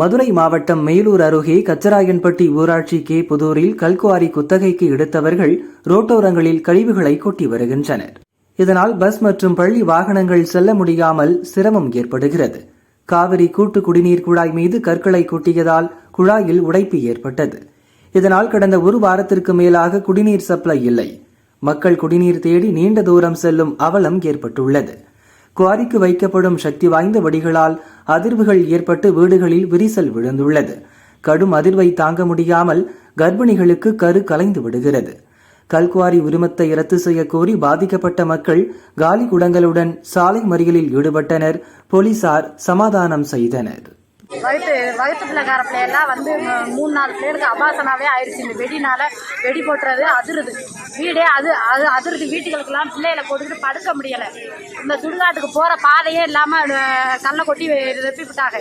மதுரை மாவட்டம் மேலூர் அருகே கச்சராயன்பட்டி ஊராட்சி கே புதூரில் கல்குவாரி குத்தகைக்கு எடுத்தவர்கள் ரோட்டோரங்களில் கழிவுகளை கொட்டி வருகின்றனர். இதனால் பஸ் மற்றும் பள்ளி வாகனங்கள் செல்ல முடியாமல் சிரமம் ஏற்படுகிறது. காவிரி கூட்டு குடிநீர் குழாய் மீது கற்களை கொட்டியதால் குழாயில் உடைப்பு ஏற்பட்டது. இதனால் கடந்த ஒரு வாரத்திற்கு மேலாக குடிநீர் சப்ளை இல்லை. மக்கள் குடிநீர் தேடி நீண்ட தூரம் செல்லும் அவலம் ஏற்பட்டுள்ளது. குவாரிக்கு வைக்கப்படும் சக்தி வாய்ந்த வடிகளால் அதிர்வுகள் ஏற்பட்டு வீடுகளில் விரிசல் விழுந்துள்ளது. கடும் அதிர்வை தாங்க முடியாமல் கர்ப்பிணிகளுக்கு கரு கலைந்து விடுகிறது. கல்குவாரி உரிமத்தை ரத்து செய்ய கோரி பாதிக்கப்பட்ட மக்கள் காலி குடங்களுடன் சாலை மறியலில் ஈடுபட்டனர். போலீசார் சமாதானம் செய்தனர். வயிற்று வயிற்று பிள்ளைக்கார பிள்ளையெல்லாம் வந்து மூணு நாலு பிள்ளைகளுக்கு அபாசனாவே ஆயிடுச்சு இந்த வெடினால வெடி போட்டுறது அதிருது. வீடே அது அது அதிருது. வீட்டுகளுக்கெல்லாம் பிள்ளைகளை போட்டுக்கிட்டு படுக்க முடியலை. இந்த சுடுகாட்டுக்கு போகிற பாதையே இல்லாமல் கல்லை கொட்டி ரெப்பி விட்டாங்க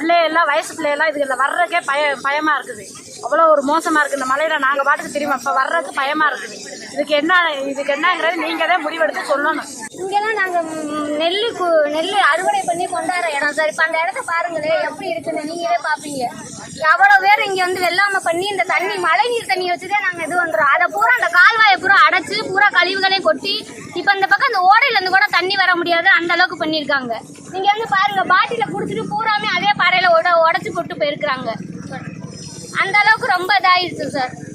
பிள்ளையெல்லாம் வயசு பிள்ளையெல்லாம் இதுல வர்றதுக்கே பய பயமாக இருக்குது. அவ்வளோ ஒரு மோசமாக இருக்குது இந்த மலையில் நாங்கள் பாட்டுக்கு தெரியுமா இப்போ வர்றதுக்கு பயமாக இருக்குது. இதுக்கு என்ன இதுக்கு என்னங்கிறது நீங்கள் தான் முடிவெடுத்து சொல்லணும். இங்கெல்லாம் நாங்க நெல்லு நெல்லு அறுவடை பண்ணி கொண்டாடுற இடம் சார். இப்போ அந்த இடத்த பாருங்களேன் எப்படி இருக்குன்னு நீங்களே பாப்பீங்க. எவ்வளவு பேர் இங்க வந்து வெள்ளாம பண்ணி இந்த தண்ணி மழை நீர் தண்ணி வச்சுதே நாங்க இது வந்துடும் அதை பூரா அந்த கால்வாயை பூரா அடைச்சு பூரா கழிவுகளையும் கொட்டி இப்ப இந்த பக்கம் அந்த ஓடையில இருந்து கூட தண்ணி வர முடியாது அந்த அளவுக்கு பண்ணியிருக்காங்க. நீங்க வந்து பாருங்க பாட்டில குடிச்சிட்டு பூராமே அதே பாறையில உட உடச்சி போட்டு போயிருக்காங்க அந்த அளவுக்கு ரொம்ப இதாயிருச்சு சார்.